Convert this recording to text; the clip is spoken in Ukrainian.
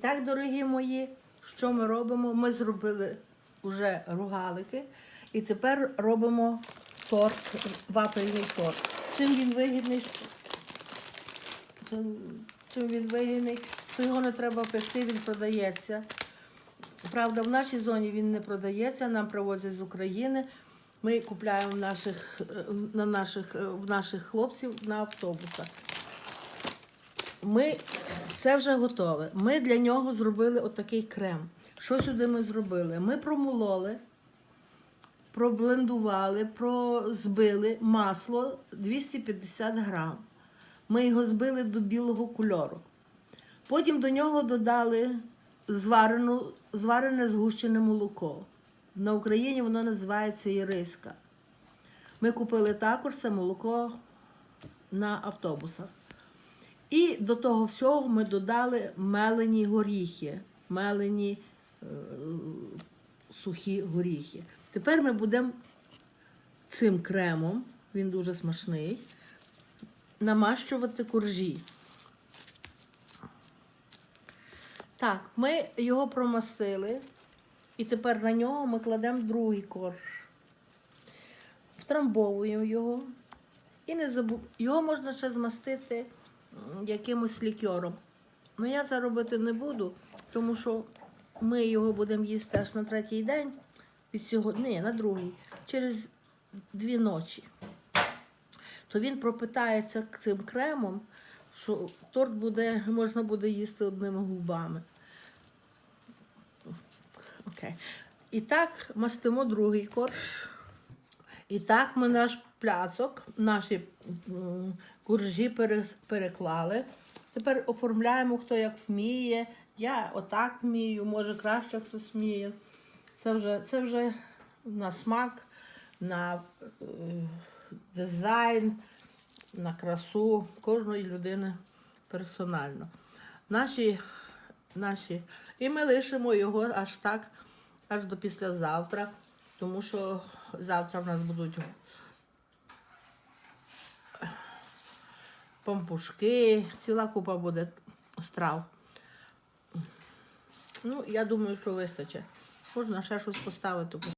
Так, дорогі мої, що ми робимо? Ми зробили вже ругалики і тепер робимо торт, вафельний торт. Чим він вигідний? Чим він вигідний? Що його не треба пекти, він продається. Правда, в нашій зоні він не продається, нам привозять з України. Ми купляємо наших, е, на наших, е, в наших хлопців на автобусах. Ми це вже готове. Ми для нього зробили отакий крем. Що сюди ми зробили? Ми промололи, проблендували, прозбили масло 250 грам. Ми його збили до білого кольору. Потім до нього додали зварену, зварене згущене молоко. На Україні воно називається іриска. Ми купили також це молоко на автобусах. І до того всього ми додали мелені горіхи, мелені е, сухі горіхи. Тепер ми будемо цим кремом, він дуже смачний, намащувати коржі. Так, ми його промастили, і тепер на нього ми кладемо другий корж. Втрамбовуємо його. І не забу... його можна ще змастити якимось лікьором. Ну я це робити не буду, тому що ми його будемо їсти аж на третій день від сьогодні, ні, на другий, через дві ночі. То він пропитається цим кремом, що торт буде, можна буде їсти одними губами. Окей. І так мастимо другий корж. І так ми наш пляцок, наші пере- переклали. Тепер оформляємо, хто як вміє. Я отак вмію, може краще хтось вміє. Це вже, це вже на смак, на е, дизайн, на красу кожної людини персонально. Наші, наші. І ми лишимо його аж так, аж до післязавтра, тому що завтра в нас будуть пампушки, ціла купа буде страв. Ну, я думаю, що вистачить. Можна ще щось поставити.